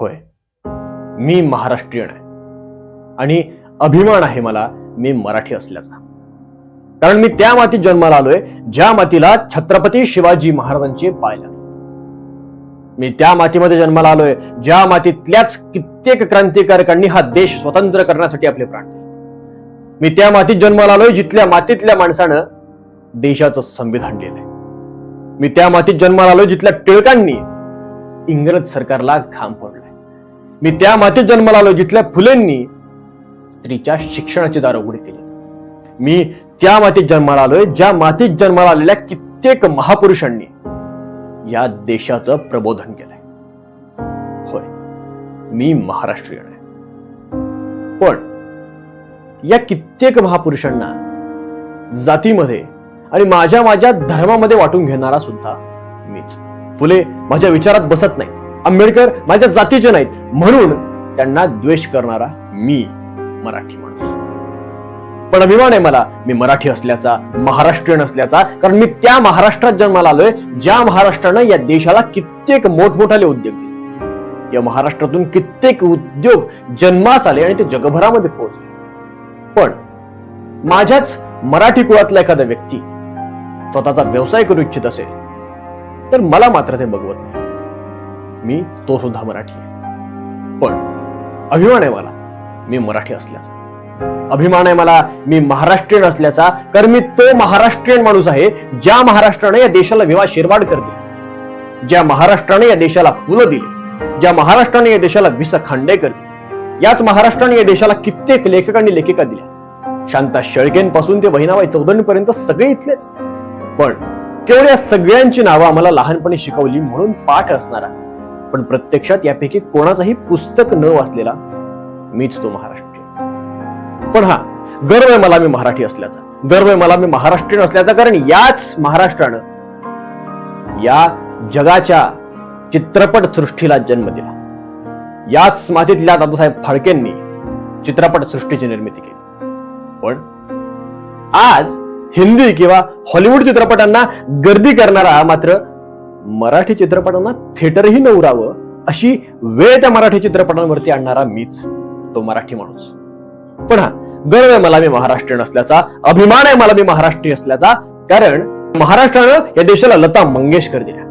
होय. मी महाराष्ट्रीयन आहे. आणि अभिमान आहे मला मी मराठी असल्याचा. कारण मी त्या मातीत जन्माला आलोय ज्या मातीला छत्रपती शिवाजी महाराजांचे पाय लागले. मी त्या मातीमध्ये जन्माला आलोय ज्या मातीतल्याच कित्येक क्रांतिकारकांनी हा देश स्वतंत्र करण्यासाठी आपले प्राण मी त्या मातीत जन्माला आलोय जिथल्या मातीतल्या माणसानं देशाचं संविधान लिहिलंय. मी त्या मातीत जन्माला आलोय जिथल्या टिळकांनी इंग्रज सरकारला घाम फोडलाय मी त्या मातीत जन्माला आलोय जिथल्या फुलेंनी स्त्रीच्या शिक्षणाची दार उघडी केली. मी त्या मातीत जन्माला आलोय ज्या मातीत जन्माला आलेल्या कित्येक महापुरुषांनी या देशाचं प्रबोधन केलंय. होय मी महाराष्ट्रीयन आहे. पण या कित्येक महापुरुषांना जातीमध्ये आणि माझ्या माझ्या धर्मामध्ये वाटून घेणारा सुद्धा मीच. फुले माझ्या विचारात बसत नाही आंबेडकर माझ्या जातीचे नाहीत. म्हणून त्यांना द्वेष करणारा मी मराठी माणूस. पण अभिमान आहे मला मी मराठी असल्याचा महाराष्ट्रीयन असल्याचा कारण मी त्या महाराष्ट्रात जन्माला आलोय ज्या महाराष्ट्रानं या देशाला कित्येक मोठमोठाले उद्योग दिले. या महाराष्ट्रातून कित्येक उद्योग जन्मास आले आणि ते जगभरामध्ये पोहोचले. पण माझ्याच मराठी कुळातला एखादा व्यक्ती स्वतःचा व्यवसाय करू इच्छित असेल तर मला मात्र ते बघवत नाही. मी तो सुद्धा मराठी आहे. पण अभिमान आहे मला मी मराठी असल्याचा. अभिमान आहे मला मी महाराष्ट्रीयन असल्याचा कारण मी तो महाराष्ट्रीयन माणूस आहे ज्या महाराष्ट्राने या देशाला विवा शिरवाड दिली. ज्या महाराष्ट्राने या देशाला पुलं दिली. ज्या महाराष्ट्राने या देशाला विस खांडेकर दिली. याच महाराष्ट्राने या देशाला कित्येक लेखकांनी लेखिका दिल्या. शांता शेळकेंपासून ते बहिणाबाई चौधरीपर्यंत सगळे इथलेच. पण केवळ या सगळ्यांची नावं आम्हाला लहानपणी शिकवली म्हणून पाठ असणारा पण प्रत्यक्षात यापैकी कोणाचाही पुस्तक न वाचलेला मीच तो महाराष्ट्रीय. पण हा गर्व आहे मला मी मराठी असल्याचा. गर्व आहे मला मी महाराष्ट्रीयन असल्याचा कारण याच महाराष्ट्रानं या जगाच्या चित्रपट सृष्टीला जन्म दिला. याच मातीतल्या दादासाहेब फाळकेंनी चित्रपट सृष्टीची निर्मिती केली. पण आज हिंदी किंवा हॉलिवूड चित्रपटांना गर्दी करणारा मात्र मराठी चित्रपटांना थिएटरही न उरावं अशी वेळ त्या मराठी चित्रपटांवरती आणणारा मीच तो मराठी माणूस. पण हा गर्व आहे मला मी महाराष्ट्रीयन असल्याचा अभिमान आहे मला मी महाराष्ट्रीय असल्याचा कारण महाराष्ट्रानं या देशाला लता मंगेशकर दिल्या.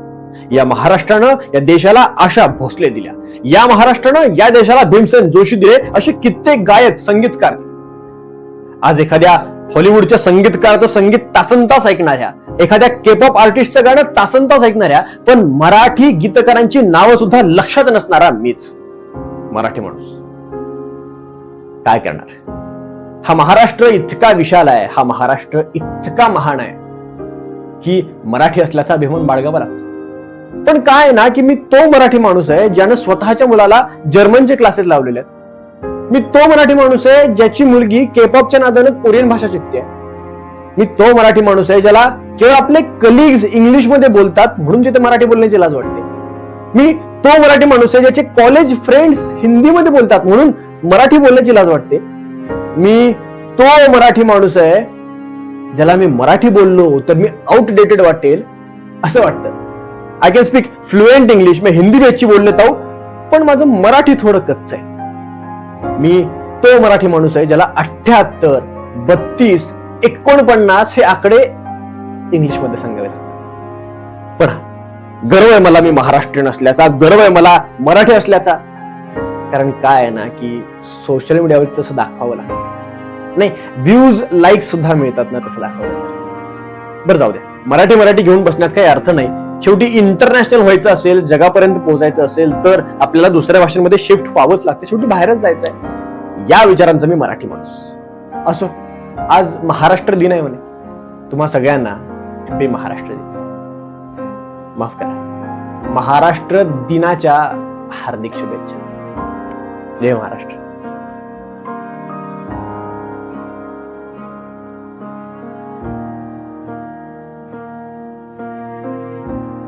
या महाराष्ट्रानं या देशाला आशा भोसले दिल्या. या महाराष्ट्रानं या देशाला भीमसेन जोशी दिले असे कित्येक गायक संगीतकार. आज एखाद्या हॉलिवूडच्या तर संगीत तासन तास ऐकणाऱ्या एखाद्या केपॉप आर्टिस्टचं गाणं तासन तास ऐकणाऱ्या पण मराठी गीतकारांची नावं सुद्धा लक्षात नसणारा मीच. मराठी माणूस. काय करणार? हा महाराष्ट्र इतका विशाल आहे हा महाराष्ट्र इतका महान आहे की मराठी असल्याचा अभिमान बाळगावा लागतो. पण काय आहे ना की मी तो मराठी माणूस आहे ज्यानं स्वतःच्या मुलाला जर्मनचे क्लासेस लावलेले आहेत. मी तो मराठी माणूस आहे ज्याची मुलगी केपॉपच्या नादानं कोरियन भाषा शिकते मी तो मराठी माणूस आहे ज्याला केवळ आपले कलिग्स इंग्लिशमध्ये बोलतात म्हणून तिथे मराठी बोलण्याची लाज वाटते. मी तो मराठी माणूस आहे ज्याचे कॉलेज फ्रेंड्स हिंदीमध्ये बोलतात म्हणून मराठी बोलण्याची लाज वाटते. मी तो मराठी माणूस आहे ज्याला मी मराठी बोललो तर मी आउटडेटेड वाटेल असं वाटतं. I can speak fluent English मी हिंदी बेची बोललो तो पण माझं मराठी थोडं कच्च आहे. मी तो मराठी माणूस आहे ज्याला अठ्ठ्याहत्तर बत्तीस एकोणपन्नास हे आकडे इंग्लिशमध्ये सांगावे लागतात. पण गर्व आहे मला मी महाराष्ट्रीयन असल्याचा गर्व आहे मला मराठी असल्याचा. कारण काय आहे ना की सोशल मीडियावर तसं दाखवावं लागतं. नाही व्ह्यूज लाईक सुद्धा मिळतात ना तसं दाखवावं लागतं. बरं जाऊ द्या मराठी मराठी घेऊन बसण्यात काही अर्थ नाही. शेवटी इंटरनॅशनल व्हायचं असेल जगापर्यंत पोहोचायचं असेल तर आपल्याला दुसऱ्या भाषेमध्ये शिफ्ट व्हावंच लागते. शेवटी बाहेरच जायचं आहे या विचारांचा मी मराठी माणूस. असो. आज महाराष्ट्र दिन आहे म्हणे. तुम्हा सगळ्यांना हॅपी महाराष्ट्र दिन. माफ करा. महाराष्ट्र दिनाच्या हार्दिक शुभेच्छा. जय महाराष्ट्र.